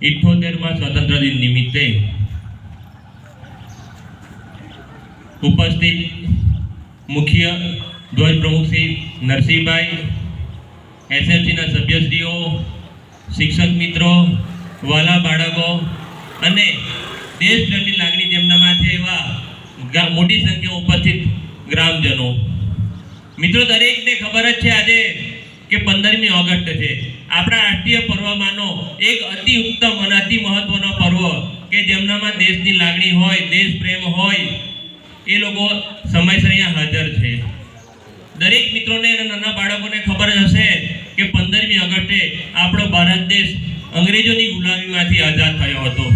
આજના ઇઠ્ઠોતેરમાં સ્વતંત્ર દિન નિમિત્તે ઉપસ્થિત મુખ્ય ધ્વજ પ્રમુખ શ્રી નરસિંહભાઈ એસએફસીના સભ્યશ્રીઓ, શિક્ષક મિત્રો, વાલા બાળકો અને દેશપ્રેમની લાગણી જેમનામાં છે એવા મોટી સંખ્યામાં ઉપસ્થિત ગ્રામજનો. મિત્રો, દરેકને ખબર જ છે આજે કે પંદરમી ઓગસ્ટ છે. આપણા રાષ્ટ્રીય પર્વમાંનો એક અતિ ઉત્તમ અને અતિ મહત્વનો પર્વ કે જેમનામાં દેશની લાગણી હોય, દેશ પ્રેમ હોય, એ લોકો સમયસર અહીંયા હાજર છે. દરેક મિત્રોને અને નાના બાળકોને ખબર હશે કે પંદરમી ઓગસ્ટે આપણો ભારત દેશ અંગ્રેજોની ગુલામીમાંથી આઝાદ થયો હતો.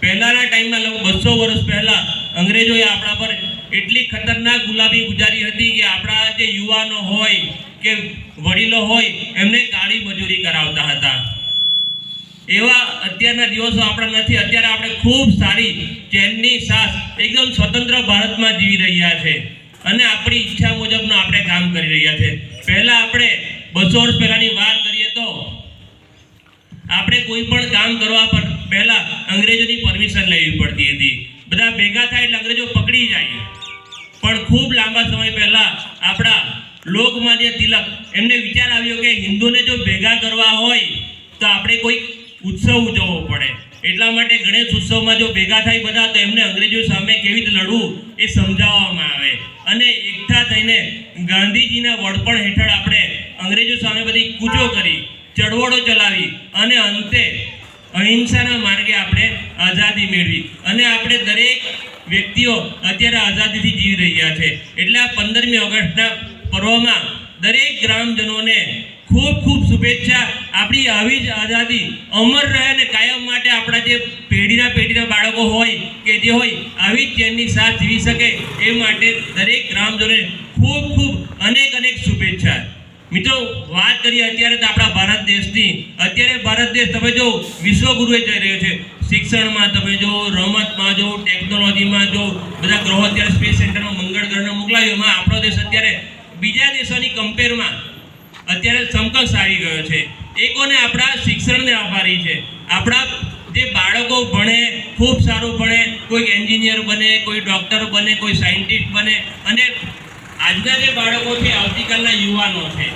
પહેલાના ટાઈમમાં લગભગ બસો વર્ષ પહેલાં અંગ્રેજોએ આપણા પર એટલી ખતરનાક ગુલાબી ગુજારી હતી કે આપણા જે યુવાનો હોય કે વડીલો હોય, એમને કાળી મજૂરી કરાવતા હતા. એવા અત્યારના દિવસો આપણા નથી. અત્યારે આપણે ખૂબ સારી ચેનની સાથ એકદમ સ્વતંત્ર ભારતમાં જીવી રહ્યા છે. અને આપણી ઈચ્છા મુજબનું આપણે કામ કરી રહ્યા છે. પહેલા આપણે બસો વર્ષ પહેલાની વાત કરીએ તો, આપણે કોઈ પણ કામ કરવા પર પહેલા અંગ્રેજોની પરમિશન લેવી પડતી હતી. બધા ભેગા થાય એટલે અંગ્રેજો પકડી જાય. પણ ખૂબ લાંબા સમય પહેલા આપણા લોકમાન્ય તિલક, એમને વિચાર આવ્યો કે હિન્દુને જો ભેગા કરવા હોય, તો આપણે કોઈ ઉત્સવ ઉજવવો પડે. એટલા માટે ગણેશ ઉત્સવમાં જો ભેગા થાય બધા, તો એમને અંગ્રેજો સામે કેવી રીતે લડવું એ સમજાવવામાં આવે. અને એકઠા થઈને ગાંધીજીના વડપણ હેઠળ આપણે અંગ્રેજો સામે બધી કૂચો કરી, ચળવળો ચલાવી અને અંતે અહિંસાના માર્ગે આપણે આઝાદી મેળવી. અને આપણે દરેક વ્યક્તિઓ અત્યારે આઝાદીથી જીવી રહ્યા છે. એટલે આ પંદરમી ઓગસ્ટના પર્વમાં દરેક ગ્રામજનોને ખૂબ ખૂબ શુભેચ્છા. આપણી આવી જ આઝાદી અમર રહે અને કાયમ માટે આપણા જે પેઢીના પેઢીના બાળકો હોય કે જે હોય, આવી જ તેમની સાથ જીવી શકે એ માટે દરેક ગ્રામજનોને ખૂબ ખૂબ અનેક અનેક શુભેચ્છા. મિત્રો, વાત કરીએ અત્યારે તો આપણા ભારત દેશની. અત્યારે ભારત દેશ તમે જો વિશ્વગુરુએ જઈ રહ્યો છે. શિક્ષણમાં તમે જો, રમતમાં જો, ટેકનોલોજીમાં જો, બધા ગ્રહો અત્યારે સ્પેસ સેન્ટરમાં મંગળ ગ્રહને મોકલાવ્યો એમાં આપણો દેશ અત્યારે બીજા દેશોની કમ્પેરમાં અત્યારે સમકક્ષ આવી ગયો છે. એ કોને? આપણા શિક્ષણને આભારી છે. આપણા જે બાળકો ભણે, ખૂબ સારું ભણે કોઈ એન્જિનિયર બને, કોઈ ડૉક્ટર બને, કોઈ સાયન્ટિસ્ટ બને અને આજના જે બાળકો છે, આવતીકાલના યુવાનો છે.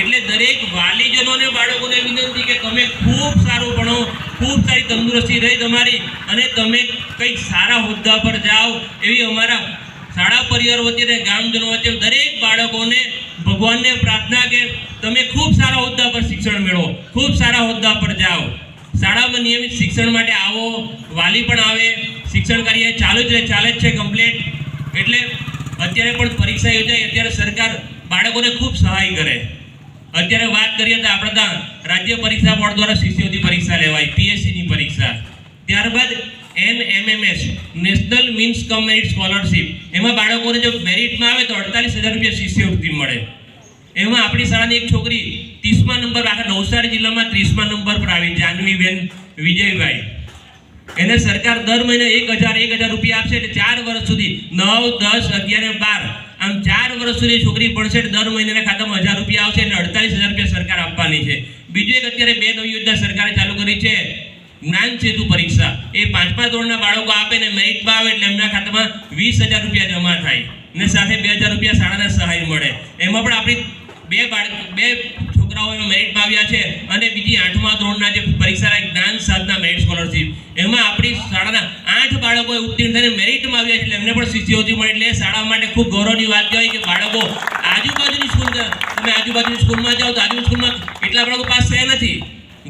એટલે દરેક વાલીજનોને બાળકોને વિનંતી કે તમે ખૂબ સારું ભણો, ખૂબ સારી તંદુરસ્તી રહી તમારી અને તમે કંઈક સારા હોદ્દા પર જાઓ એવી અમારા શાળા પરિવાર વચ્ચે ગામજનો વચ્ચે દરેક બાળકોને ભગવાનને પ્રાર્થના કે તમે ખૂબ સારા હોદ્દા પર શિક્ષણ મેળવો, ખૂબ સારા હોદ્દા પર જાઓ. શાળામાં નિયમિત શિક્ષણ માટે આવો, વાલી પણ આવે, શિક્ષણ કાર્ય ચાલુ જ રહે, ચાલે જ છે કમ્પ્લેટ એટલે અત્યારે પણ પરીક્ષા યોજાય, અત્યારે સરકાર બાળકોને ખૂબ સહાય કરે. અત્યારે વાત કરીએ તો આપણે ત્યાં રાજ્ય પરીક્ષા બોર્ડ દ્વારા શિષ્યવૃત્તિ પરીક્ષા લેવાય પીએસસીની પરીક્ષા. ત્યારબાદ NMMS, national means cum merit scholarship. એમાં બાળકોને જો મેરિટમાં આવે તો અડતાલીસ હજાર રૂપિયા શિષ્યવૃત્તિ મળે. એમાં આપણી શાળાની એક છોકરી ત્રીસમા નંબર, આખા નવસારી જિલ્લામાં ત્રીસમા નંબર પર આવી, જાનવીબેન વિજયભાઈ. એને સરકાર દર મહિને એક હજાર એક હજાર રૂપિયા આપશે એટલે ચાર વર્ષ સુધી, નવ, દસ, અગિયાર બાર. આમ ચાર વર્ષ સુધી છોકરી ભણશે દર મહિનાના ખાતામાં હજાર રૂપિયા આવશે એટલે અડતાલીસ હજાર રૂપિયા સરકાર આપવાની છે. બીજું એક અત્યારે બે નવી યોજના સરકારે ચાલુ કરી છે. જ્ઞાન સેતુ પરીક્ષા. એ પાંચમા ધોરણના બાળકો આપે ને મેરિટમાં આવે એટલે એમના ખાતામાં વીસ હજાર રૂપિયા જમા થાય. ને સાથે બે હજાર રૂપિયા શાળાના સહાય મળે. એમાં પણ આપણી બે બાળક બે છોકરાઓ એમાં મેરિટમાં આવ્યા છે અને બીજી આઠમા ધોરણના જે પરીક્ષા જ્ઞાન સાધના મેરિટ સ્કોલરશીપ. એમાં આપણી શાળાના આઠ બાળકોએ ઉત્તીર્ણ થઈને મેરિટમાં આવ્યા છે એટલે એમને પણ શિષ્યવૃત્તિ મળી. એટલે શાળા માટે ખૂબ ગૌરવની વાત કહેવાય કે બાળકો આજુબાજુની સ્કૂલ તમે આજુબાજુની સ્કૂલમાં જાઓ તો આજુબાજુ સ્કૂલમાં એટલા બાળકો પાસ થયા નથી?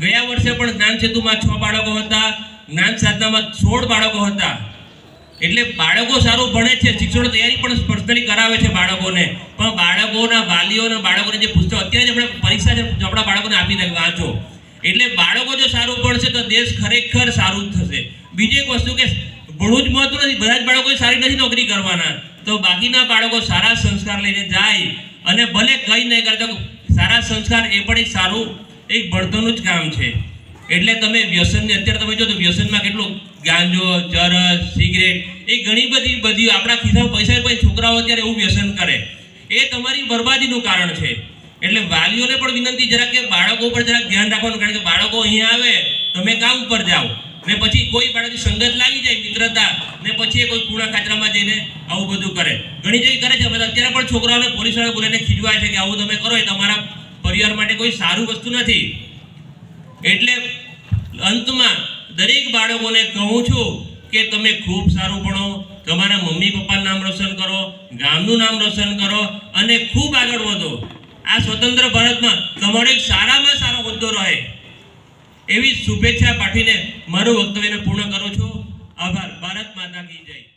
ગયા વર્ષે પણ જ્ઞાન સેતુમાં છ બાળકો હતા, જ્ઞાન સાધનામાં સોળ બાળકો હતા. એટલે બાળકો સારું ભણે છે શિક્ષણ તૈયારી પણ પર્સનલી કરાવે છે બાળકોને. પણ બાળકોના વાલીઓના બાળકોને જે પુસ્તક, અત્યારે આપણે પરીક્ષા આપણા બાળકોને આપી દે વાંચો. એટલે બાળકો જો સારું ભણશે તો દેશ ખરેખર સારું થશે. બીજી એક વસ્તુ કે ભણવું જ મહત્વ નથી, બધા જ બાળકો સારી નથી નોકરી કરવાના. તો બાકીના બાળકો સારા સંસ્કાર લઈને જાય અને ભલે કંઈ નહીં કરતા સારા સંસ્કાર એ પણ એક સારું એક ભણતરનું જ કામ છે. એટલે તમે વ્યસનને, અત્યારે તમે જો તો વ્યસનમાં કેટલું ગાંજો, ચરસ, સિગરેટ, એ ઘણી બધી બધી આપણા ખિસ્સામાં પૈસા પછી છોકરાઓ અત્યારે એવું વ્યસન કરે. એ તમારી બરબાદીનું કારણ છે. એટલે વાલીઓને પણ વિનંતી જરાક કે બાળકો પર જરાક ધ્યાન રાખવાનું, કારણ કે બાળકો અહીંયા આવે, તમે કામ ઉપર જાઓ. ને પછી કોઈ બાળકની સંગત લાગી જાય, મિત્રતા, ને પછી એ કોઈ કૂડા કાચરામાં જઈને આવું બધું કરે. ઘણી જગ્યાએ કરે છે અત્યારે પણ છોકરાઓને પોલીસવાળા બોલીને ખીજવાય છે કે આવું તમે કરો, એ તમારા પરિવાર માટે કોઈ સારું વસ્તુ નથી. એટલે અંતમાં દરેક બાળકોને કહું છું કે તમે ખૂબ સારું ભણો, તમારા મમ્મી પપ્પાનું નામ રોશન કરો, ગામનું નામ રોશન કરો અને ખૂબ આગળ વધો. આ સ્વતંત્ર ભારતમાં તમારો એક સારામાં સારો હોદ્દો રહે. એવી શુભેચ્છા પાઠવીને મારું વક્તવ્યને પૂર્ણ કરું છું. આભાર. ભારત માતા કી જય.